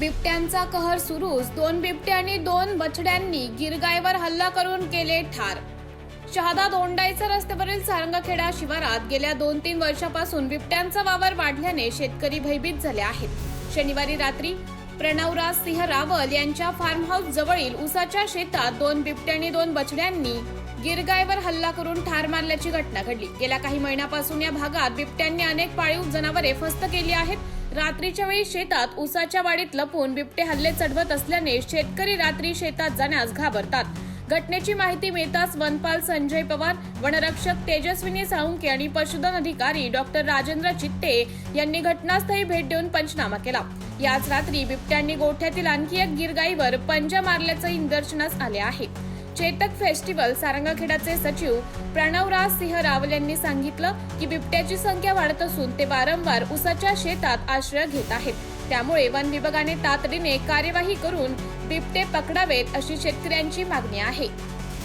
बिबट्यांचा कहर सुरूच दोन बिबटे आणि दोन बछड्यांनी गिरगायवर हल्ला करून केले ठार. शहादा दोंडाईचा रस्त्यावरील सारंगखेडा शिवारात गेल्या दोन तीन वर्षापासून बिबट्यांचा वावर वाढल्याने शेतकरी भयभीत झाले आहेत. शनिवारी रात्री प्रणवराज सिंह रावल यांच्या फार्म हाऊस जवळील उसाच्या शेतात दोन बिबटे आणि दोन बछड्यांनी गिरगायवर हल्ला करून ठार मारल्याची घटना घडली. गेल्या काही महिन्यापासून या भागात बिबट्यांनी अनेक पाळीव जनावरे फस्त केली आहेत. रात्रीच्या वेळी शेतात उसाच्या वाडीत लपून बिबटे हल्ले चढवत असल्याने शेतकरी रात्री शेतात जाण्यास घाबरतात. घटनेची माहिती मिळताच वनपाल संजय पवार वनरक्षक तेजस्विनी साळुंके आणि पशुधन अधिकारी डॉक्टर राजेंद्र चित्ते यांनी घटनास्थळी भेट देऊन पंचनामा केला. याच रात्री बिबट्यांनी गोठ्यातील आणखी एक गिरगाईवर पंजा मारल्याचंही निदर्शनास आले आहे. चेतक फेस्टिवल सारंगखेडाचे सचिव प्रणवराज सिंह रावल यांनी सांगितलं की बिबट्याची संख्या वाढत असून ते वारंवार उसाच्या शेतात आश्रय घेत आहेत. त्यामुळे वन विभागाने तातडीने कार्यवाही करून बिबटे पकडावेत अशी शेतकऱ्यांची मागणी आहे.